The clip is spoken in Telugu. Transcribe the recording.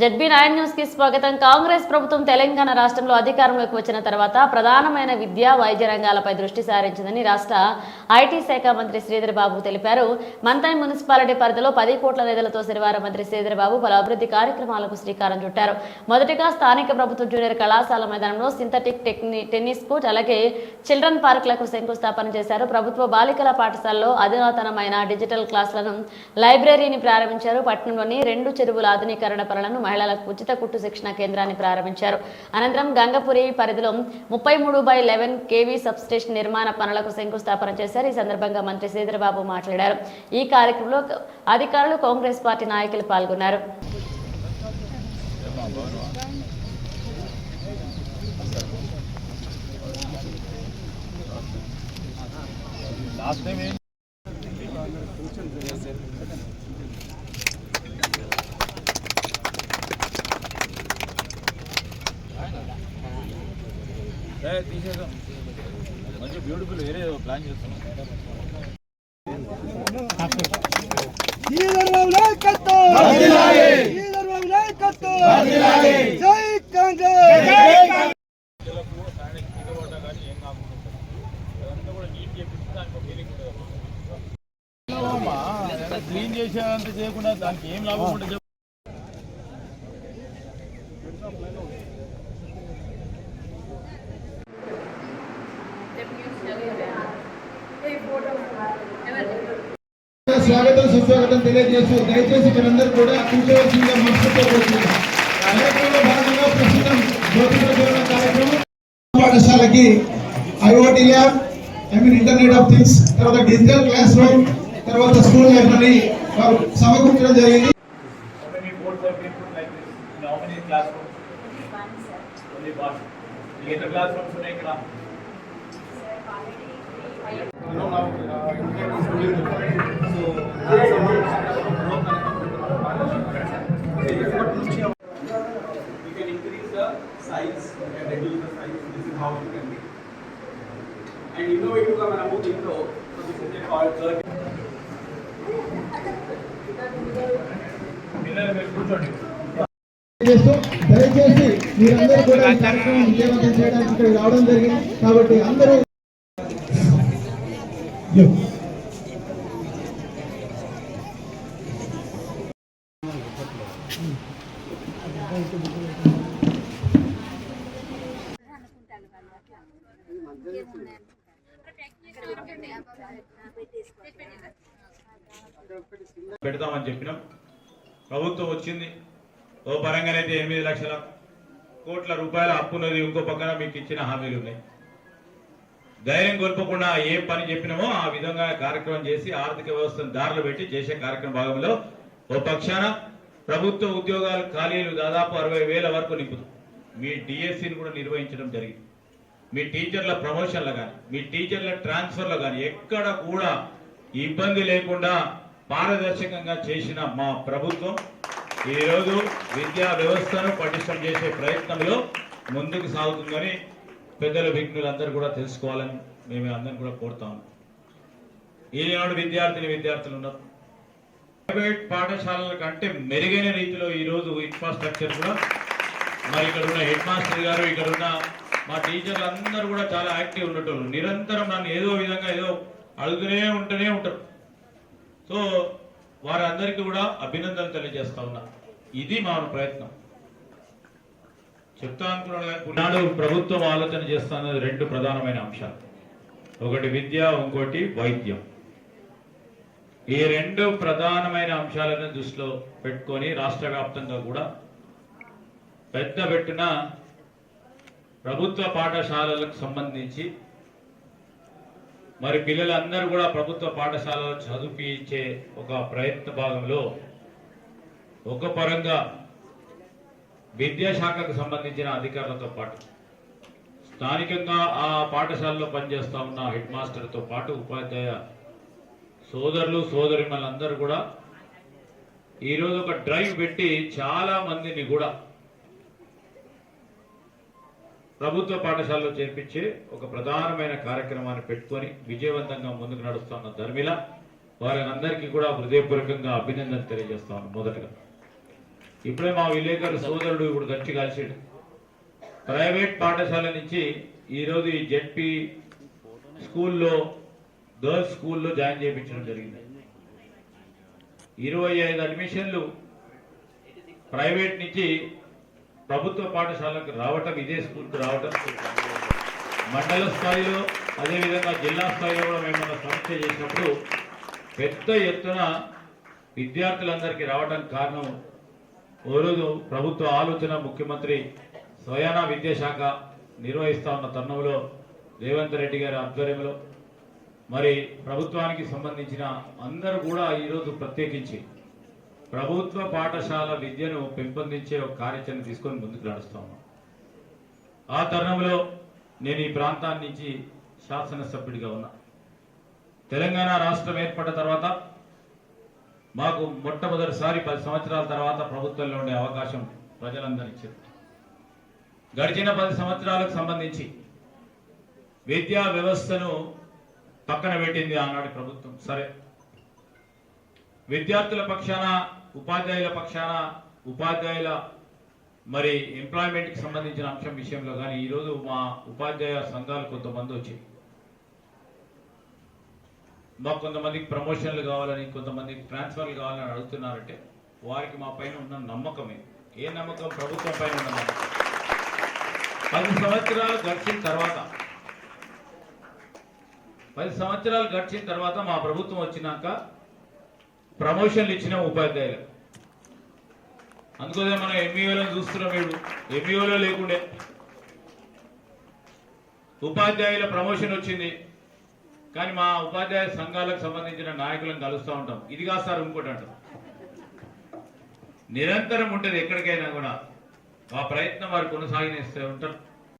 జడ్బీ నాయన్ న్యూస్కి స్వాగతం. కాంగ్రెస్ ప్రభుత్వం తెలంగాణ రాష్ట్రంలో అధికారంలోకి వచ్చిన తర్వాత ప్రధానమైన విద్యా వైద్య రంగాలపై దృష్టి సారించిందని రాష్ట్ర ఐటీ శాఖ మంత్రి శ్రీధర్ బాబు తెలిపారు. మంతాయి మున్సిపాలిటీ పరిధిలో పది కోట్ల నిధులతో శనివారం మంత్రి శ్రీధర్ బాబు పలు అభివృద్ధి కార్యక్రమాలకు శ్రీకారం చుట్టారు. మొదటిగా స్థానిక ప్రభుత్వ జూనియర్ కళాశాల మైదానంలో సింథటిక్ టెక్ని టెన్నిస్ కోర్ట్ అలాగే చిల్డ్రన్ పార్కులకు శంకుస్థాపన చేశారు. ప్రభుత్వ బాలికల పాఠశాలలో అధునాతనమైన డిజిటల్ క్లాసులను లైబ్రరీని ప్రారంభించారు. పట్టణంలోని రెండు చెరువుల ఆధునీకరణ పనులను మహిళలకు ఉచిత కుట్టు శిక్షణ కేంద్రాన్ని ప్రారంభించారు. అనంతరం గంగపురి పరిధిలో ముప్పై మూడు బై లెవెన్ కేవీ సబ్స్టేషన్ నిర్మాణ పనులకు శంకుస్థాపన చేశారు. ఈ సందర్భంగా మంత్రి శ్రీధరబాబు మాట్లాడారు. ఈ కార్యక్రమంలో అధికారులు కాంగ్రెస్ పార్టీ నాయకులు పాల్గొన్నారు. లాస్ట్ టైం తీసేద్దాం మంచి బ్యూటిఫుల్ ఏరియా ప్లాన్ చేస్తున్నాం క్లీన్ చేసేంత చేయకుండా దానికి ఏం లాభం ఉంటుంది స్వాగతం సుస్వాగతం తెలియజేస్తూ దయచేసి మీరందరూ కూడా కూర్చోవలసిందిగా మనసుతో కోరుతున్నాను. కార్యక్రమంలో భాగంగా ప్రస్తుతం జ్యోతి ప్రజ్వలన కార్యక్రమం. పాఠశాలకి IOT lab I mean internet of things తర్వాత డిజిటల్ క్లాస్ రూమ్ తర్వాత స్కూల్ లైబ్రరీ వారు సమకూర్చడం జరిగింది. ఉన్నాయి ఇక్కడ? దయచేసి మీరందరూ కూడా కార్యక్రమం విజయవంతం చేయడానికి ఇక్కడికి రావడం జరిగింది. కాబట్టి అందరూ పెడతామని చెప్పినాం. ప్రభుత్వం వచ్చింది. ఓ పరంగానైతే ఎనిమిది లక్షల కోట్ల రూపాయల అప్పున్నది ఇంకో పక్కన మీకు ఇచ్చిన హామీలు ఉన్నాయి. ధైర్యం కోల్పోకుండా ఏ పని చెప్పినామో ఆ విధంగా కార్యక్రమం చేసి ఆర్థిక వ్యవస్థను దారిలో పెట్టి చేసే కార్యక్రమ భాగంలో ఓ పక్షాన ప్రభుత్వ ఉద్యోగాలు ఖాళీలు దాదాపు అరవై వేల వరకు నింపుతాం. మీ డిఎస్సిని కూడా నిర్వహించడం జరిగింది. మీ టీచర్ల ప్రమోషన్లు కానీ మీ టీచర్ల ట్రాన్స్ఫర్లు కానీ ఎక్కడ కూడా ఇబ్బంది లేకుండా పారదర్శకంగా చేసిన మా ప్రభుత్వం ఈరోజు విద్యా వ్యవస్థను పటిష్టం చేసే ప్రయత్నంలో ముందుకు సాగుతుందని పెద్దల విఘ్నులందరూ కూడా తెలుసుకోవాలని మేము అందరం కూడా కోరుతాము ఈనాడు విద్యార్థిని విద్యార్థులు ఉన్నారు. ప్రైవేట్ పాఠశాలల కంటే మెరుగైన రీతిలో ఈరోజు ఇన్ఫ్రాస్ట్రక్చర్ కూడా మరి ఇక్కడ ఉన్న హెడ్ మాస్టర్ గారు ఇక్కడ ఉన్న మా టీచర్లు అందరూ కూడా చాలా యాక్టివ్ ఉండేటోళ్ళు నిరంతరం నన్ను ఏదో విధంగా ఏదో అడుగుతూనే ఉంటూనే ఉంటారు. సో వారందరికీ కూడా అభినందనలు తెలియజేస్తా ఉన్నా. ఇది మా ప్రయత్నం. చెప్తా అనుకున్నాడు ప్రభుత్వం ఆలోచన చేస్తున్నది రెండు ప్రధానమైన అంశాలు. ఒకటి విద్య ఇంకోటి వైద్యం. ఈ రెండు ప్రధానమైన అంశాలను దృష్టిలో పెట్టుకొని రాష్ట్ర వ్యాప్తంగా కూడా పెద్ద పెట్టిన ప్రభుత్వ పాఠశాలలకు సంబంధించి మరి పిల్లలందరూ కూడా ప్రభుత్వ పాఠశాలలో చదివించే ఒక ప్రయత్న భాగంలో ఒక పరంగా విద్యాశాఖకు సంబంధించిన అధికారులతో పాటు స్థానికంగా ఆ పాఠశాలలో పనిచేస్తూ ఉన్న హెడ్ మాస్టర్తో పాటు ఉపాధ్యాయ సోదరులు సోదరిమలందరూ కూడా ఈరోజు ఒక డ్రైవ్ పెట్టి చాలా మందిని కూడా ప్రభుత్వ పాఠశాలలో చేర్పించే ఒక ప్రధానమైన కార్యక్రమాన్ని పెట్టుకొని విజయవంతంగా ముందుకు నడుస్తున్న ధర్మిల వారందరికీ అందరికీ కూడా హృదయపూర్వకంగా అభినందన తెలియజేస్తాను మొదటగా. ఇప్పుడే మా విలేకరు సోదరుడు ఇప్పుడు గచ్చి కాల్చాడు. ప్రైవేట్ పాఠశాల నుంచి ఈరోజు ఈ జెడ్పీ స్కూల్లో గర్ల్స్ స్కూల్లో జాయిన్ చేయించడం జరిగింది. ఇరవై ఐదు అడ్మిషన్లు ప్రైవేట్ నుంచి ప్రభుత్వ పాఠశాలకు రావటం ఇదే స్కూల్కి రావటం మండల స్థాయిలో అదేవిధంగా జిల్లా స్థాయిలో కూడా మేము మన సమీక్ష చేసినప్పుడు పెద్ద ఎత్తున విద్యార్థులందరికీ రావడం కారణం ఓరోజు ప్రభుత్వ ఆలోచన ముఖ్యమంత్రి స్వయానా విద్యాశాఖ నిర్వహిస్తా ఉన్న తరుణంలో రేవంత్ రెడ్డి గారి ఆధ్వర్యంలో మరి ప్రభుత్వానికి సంబంధించిన అందరూ కూడా ఈరోజు ప్రత్యేకించి ప్రభుత్వ పాఠశాల విద్యను పెంపొందించే ఒక కార్యాచరణ తీసుకొని ముందుకు నడుస్తా ఉన్నాం. ఆ తరుణంలో నేను ఈ ప్రాంతాన్ని నుంచి శాసనసభ్యుడిగా ఉన్నా. తెలంగాణ రాష్ట్రం ఏర్పడ్డ తర్వాత మాకు మొట్టమొదటిసారి పది సంవత్సరాల తర్వాత ప్రభుత్వంలో ఉండే అవకాశం ప్రజలందరూ గడిచిన పది సంవత్సరాలకు సంబంధించి విద్యా వ్యవస్థను పక్కన పెట్టింది ఆనాటి ప్రభుత్వం. సరే. విద్యార్థుల పక్షాన ఉపాధ్యాయుల పక్షాన ఉపాధ్యాయుల మరి ఎంప్లాయ్మెంట్కి సంబంధించిన అంశం విషయంలో కానీ ఈరోజు మా ఉపాధ్యాయ సంఘాలు కొంతమంది వచ్చాయి. మాకు కొంతమందికి ప్రమోషన్లు కావాలని కొంతమందికి ట్రాన్స్ఫర్లు కావాలని అడుగుతున్నారంటే వారికి మా పైన ఉన్న నమ్మకమే ఏ నమ్మకం? ప్రభుత్వం పైన ఉన్న నమ్మకం. పది సంవత్సరాలు గడిచిన తర్వాత పది సంవత్సరాలు గడిచిన తర్వాత మా ప్రభుత్వం వచ్చినాక ప్రమోషన్లు ఇచ్చిన ఉపాధ్యాయులు. అందుకోసం మనం ఎంఈఓలో చూస్తున్నాం వీడు ఎంఈఓలో లేకుండే. ఉపాధ్యాయుల ప్రమోషన్ వచ్చింది. కానీ మా ఉపాధ్యాయ సంఘాలకు సంబంధించిన నాయకులను కలుస్తూ ఉంటాం. ఇది కాదు సార్ ఇంకోటి అంటాం. నిరంతరం ఉంటుంది ఎక్కడికైనా కూడా. ఆ ప్రయత్నం వారు కొనసాగినేస్తూ ఉంటారు.